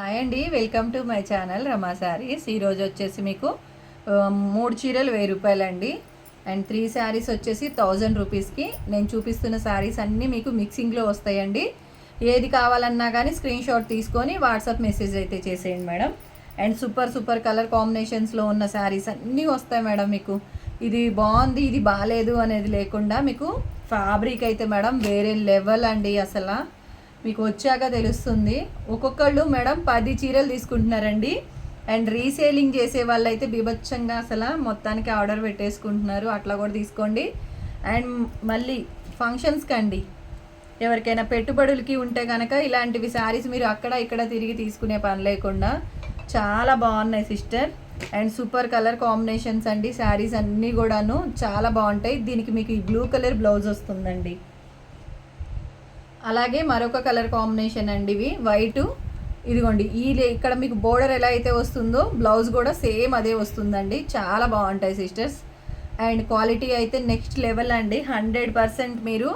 Hi అండి welcome to my channel Rama Sarees ఈరోజు వచ్చేసి మీకు మూడు చీరలు వెయ్యి రూపాయలండి. అండ్ త్రీ శారీస్ వచ్చేసి థౌజండ్ రూపీస్కి. నేను చూపిస్తున్న శారీస్ అన్నీ మీకు మిక్సింగ్లో వస్తాయండి. ఏది కావాలన్నా కానీ స్క్రీన్ షాట్ తీసుకొని వాట్సాప్ మెసేజ్ అయితే చేసేయండి madam. And super super colour కాంబినేషన్స్లో ఉన్న శారీస్ అన్నీ వస్తాయి మేడం మీకు. ఇది బాగుంది ఇది బాగాలేదు అనేది లేకుండా మీకు ఫ్యాబ్రిక్ అయితే మేడం వేరే లెవెల్ అండి అసలు. మీకు వచ్చాక తెలుస్తుంది. ఒక్కొక్కళ్ళు మేడం పది చీరలు తీసుకుంటున్నారండి. అండ్ రీసేలింగ్ చేసే వాళ్ళు అయితే బీభత్సంగా అసలు మొత్తానికి ఆర్డర్ పెట్టేసుకుంటున్నారు. అట్లా కూడా తీసుకోండి. అండ్ మళ్ళీ ఫంక్షన్స్కి అండి. ఎవరికైనా పెట్టుబడులకి ఉంటే కనుక ఇలాంటివి శారీస్ మీరు అక్కడ ఇక్కడ తిరిగి తీసుకునే పని లేకుండా చాలా బాగున్నాయి sister. And super colour combinations అండి. శారీస్ అన్నీ కూడాను చాలా బాగుంటాయి. దీనికి మీకు ఈ బ్లూ కలర్ బ్లౌజ్ వస్తుందండి. అలాగే మరొక కలర్ కాంబినేషన్ అండి ఇవి. వైట్ ఇదిగోండి. ఈ ఇక్కడ మీకు బోర్డర్ ఎలా అయితే వస్తుందో బ్లౌజ్ కూడా సేమ్ అదే వస్తుందండి. చాలా బాగుంటాయి సిస్టర్స్. అండ్ క్వాలిటీ అయితే నెక్స్ట్ లెవెల్ అండి. హండ్రెడ్ పర్సెంట్ మీరు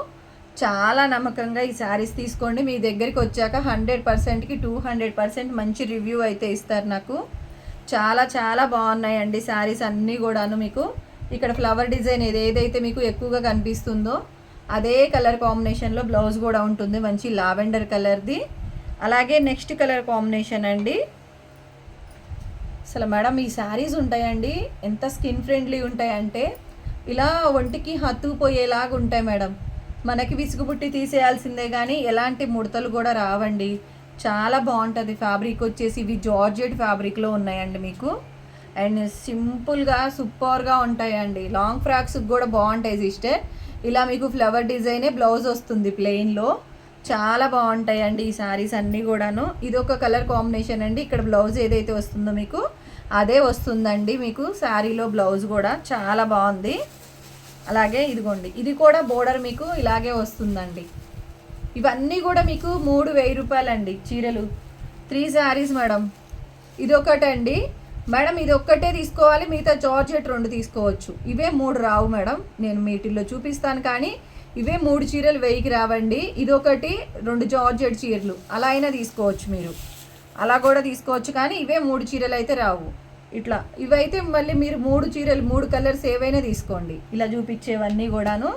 చాలా నమ్మకంగా ఈ శారీస్ తీసుకోండి. మీ దగ్గరికి వచ్చాక హండ్రెడ్ పర్సెంట్కి టూ హండ్రెడ్ పర్సెంట్ మంచి రివ్యూ అయితే ఇస్తారు నాకు. చాలా చాలా బాగున్నాయండి శారీస్ అన్నీ కూడాను మీకు. ఇక్కడ ఫ్లవర్ డిజైన్ ఏది ఏదైతే మీకు ఎక్కువగా కనిపిస్తుందో అదే కలర్ కాంబినేషన్లో బ్లౌజ్ కూడా ఉంటుంది మంచి లావెండర్ కలర్ది అలాగే నెక్స్ట్ కలర్ కాంబినేషన్ అండి. అసలు మేడం ఈ శారీస్ ఉంటాయండి ఎంత స్కిన్ ఫ్రెండ్లీ ఉంటాయంటే ఇలా ఒంటికి హత్తుకుపోయేలాగా ఉంటాయి మేడం. మనకి విసుగుబుట్టి తీసేయాల్సిందే కానీ ఎలాంటి ముడతలు కూడా రావండి. చాలా బాగుంటుంది ఫ్యాబ్రిక్ వచ్చేసి ఇవి జార్జెట్ ఫ్యాబ్రిక్లో ఉన్నాయండి మీకు. అండ్ సింపుల్గా సూపర్గా ఉంటాయండి. లాంగ్ ఫ్రాక్స్కి కూడా బాగుంటాయి సిస్టర్ ఇలా మీకు ఫ్లవర్ డిజైనే బ్లౌజ్ వస్తుంది ప్లెయిన్లో చాలా బాగుంటాయండి ఈ శారీస్ అన్నీ కూడాను. ఇది ఒక కలర్ కాంబినేషన్ అండి. ఇక్కడ బ్లౌజ్ ఏదైతే వస్తుందో మీకు అదే వస్తుందండి మీకు శారీలో బ్లౌజ్ కూడా. చాలా బాగుంది. అలాగే ఇదిగోండి. ఇది కూడా బోర్డర్ మీకు ఇలాగే వస్తుందండి. ఇవన్నీ కూడా మీకు మూడు వెయ్యి రూపాయలండి చీరలు. త్రీ శారీస్ మేడం ఇది ఒకటండి మేడం ఇది ఒక్కటే తీసుకోవాలి మిగతా జార్జెట్ రెండు తీసుకోవచ్చు. ఇవే మూడు రావు మేడం నేను మీటిల్లో చూపిస్తాను కానీ ఇవే మూడు చీరలు వెయ్యికి రావండి. ఇది ఒకటి రెండు జార్జెట్ చీరలు. అలా అయినా తీసుకోవచ్చు మీరు. అలా కూడా తీసుకోవచ్చు కానీ ఇవే మూడు చీరలు అయితే రావు. ఇట్లా ఇవైతే మళ్ళీ మీరు మూడు చీరలు మూడు కలర్స్ ఏవైనా తీసుకోండి. ఇలా చూపించేవన్నీ కూడాను.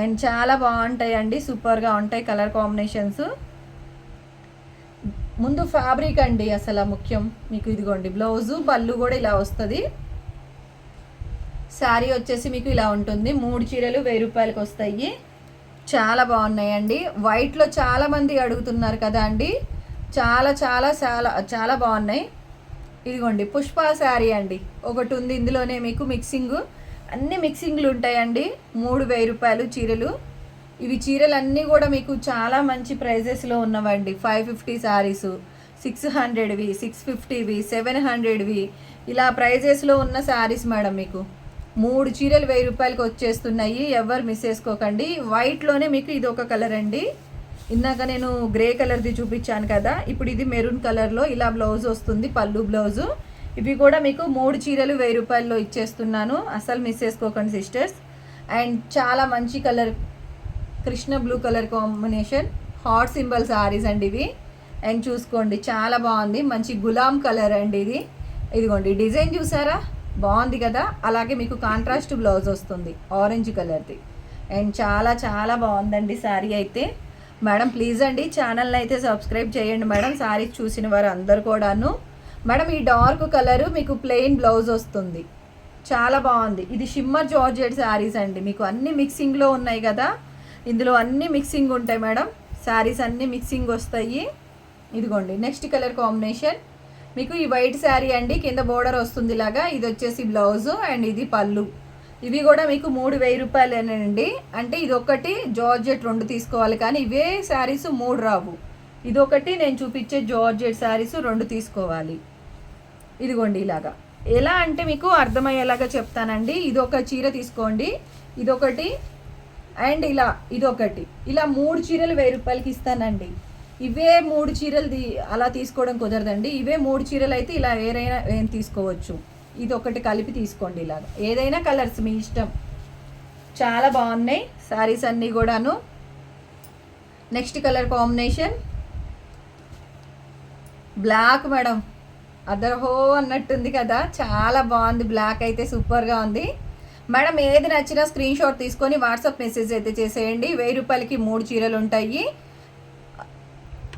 అండ్ చాలా బాగుంటాయండి సూపర్గా ఉంటాయి కలర్ కాంబినేషన్స్. ముందు ఫ్యాబ్రిక్ అండి అసలు ముఖ్యం. మీకు ఇదిగోండి బ్లౌజు పళ్ళు కూడా ఇలా వస్తుంది. శారీ వచ్చేసి మీకు ఇలా ఉంటుంది. మూడు చీరలు వెయ్యి రూపాయలకి వస్తాయి. చాలా బాగున్నాయండి. వైట్లో చాలామంది అడుగుతున్నారు కదా అండి. చాలా చాలా చాలా చాలా బాగున్నాయి. ఇదిగోండి పుష్ప శారీ అండి. ఒకటి ఉంది ఇందులోనే మీకు మిక్సింగ్ అన్ని మిక్సింగ్లు ఉంటాయండి. మూడు వెయ్యి రూపాయలు చీరలు. ఇవి చీరలు అన్నీ కూడా మీకు చాలా మంచి ప్రైజెస్లో ఉన్నవండి. ఫైవ్ ఫిఫ్టీ శారీస్ సిక్స్ హండ్రెడ్వి సిక్స్ ఫిఫ్టీవి సెవెన్ హండ్రెడ్వి ఇలా ప్రైజెస్లో ఉన్న శారీస్ మేడం మీకు. మూడు చీరలు వెయ్యి రూపాయలకి వచ్చేస్తున్నాయి. ఎవరు మిస్ చేసుకోకండి. వైట్లోనే మీకు ఇది ఒక కలర్ అండి. ఇందాక నేను గ్రే కలర్ది చూపించాను కదా. ఇప్పుడు ఇది మెరూన్ కలర్లో ఇలా బ్లౌజ్ వస్తుంది పళ్ళు బ్లౌజు ఇవి కూడా మీకు మూడు చీరలు వెయ్యి రూపాయల్లో ఇచ్చేస్తున్నాను. అసలు మిస్ చేసుకోకండి సిస్టర్స్ అండ్ చాలా మంచి colour Krishna blue colour combination. Heart symbol sarees అండి ఇవి. అండ్ చూసుకోండి చాలా బాగుంది. మంచి గులాం కలర్ అండి ఇది. ఇదిగోండి డిజైన్ చూసారా? బాగుంది కదా? అలాగే మీకు కాంట్రాస్ట్ బ్లౌజ్ వస్తుంది ఆరెంజ్ కలర్ది. అండ్ చాలా చాలా బాగుందండి శారీ అయితే. మేడం ప్లీజ్ అండి ఛానల్ని అయితే సబ్స్క్రైబ్ చేయండి మేడం శారీస్ చూసిన వారు అందరు కూడాను. మేడం ఈ డార్క్ కలరు మీకు ప్లెయిన్ బ్లౌజ్ వస్తుంది. చాలా బాగుంది. ఇది షిమ్మర్ జార్జెట్ శారీస్ అండి. మీకు అన్ని మిక్సింగ్లో ఉన్నాయి కదా? ఇందులో అన్ని మిక్సింగ్ ఉంటాయి మేడం. శారీస్ అన్నీ మిక్సింగ్ వస్తాయి. ఇదిగోండి నెక్స్ట్ కలర్ కాంబినేషన్ మీకు ఈ వైట్ శారీ అండి కింద బోర్డర్ వస్తుంది ఇలాగా. ఇది వచ్చేసి బ్లౌజు అండ్ ఇది పళ్ళు. ఇవి కూడా మీకు మూడు వెయ్యి రూపాయలేనండి. అంటే ఇది ఒకటి జార్జెట్ రెండు తీసుకోవాలి. కానీ ఇవే శారీస్ మూడు రావు. ఇదొకటి నేను చూపించే జార్జెట్ శారీస్ రెండు తీసుకోవాలి. ఇదిగోండి ఇలాగా. ఎలా అంటే మీకు అర్థమయ్యేలాగా చెప్తానండి. ఇది ఒక చీర తీసుకోండి. ఇదొకటి అండ్ ఇలా ఇదొకటి. ఇలా మూడు చీరలు వెయ్యి రూపాయలకి ఇస్తానండి. ఇవే మూడు చీరలు అలా తీసుకోవడం కుదరదండి. ఇవే మూడు చీరలు అయితే ఇలా వేరైనా ఏం తీసుకోవచ్చు. ఇది ఒకటి కలిపి తీసుకోండి ఇలా. ఏదైనా కలర్స్ మీ ఇష్టం. చాలా బాగున్నాయి. శారీస్ అన్నీ కూడాను. Next colour combination. Black madam. అదర్హో అన్నట్టుంది కదా. చాలా బాగుంది. బ్లాక్ అయితే సూపర్గా ఉంది. మేడం ఏది నచ్చినా స్క్రీన్ షాట్ తీసుకొని వాట్సాప్ మెసేజ్ అయితే చేసేయండి. వెయ్యి రూపాయలకి మూడు చీరలు ఉంటాయి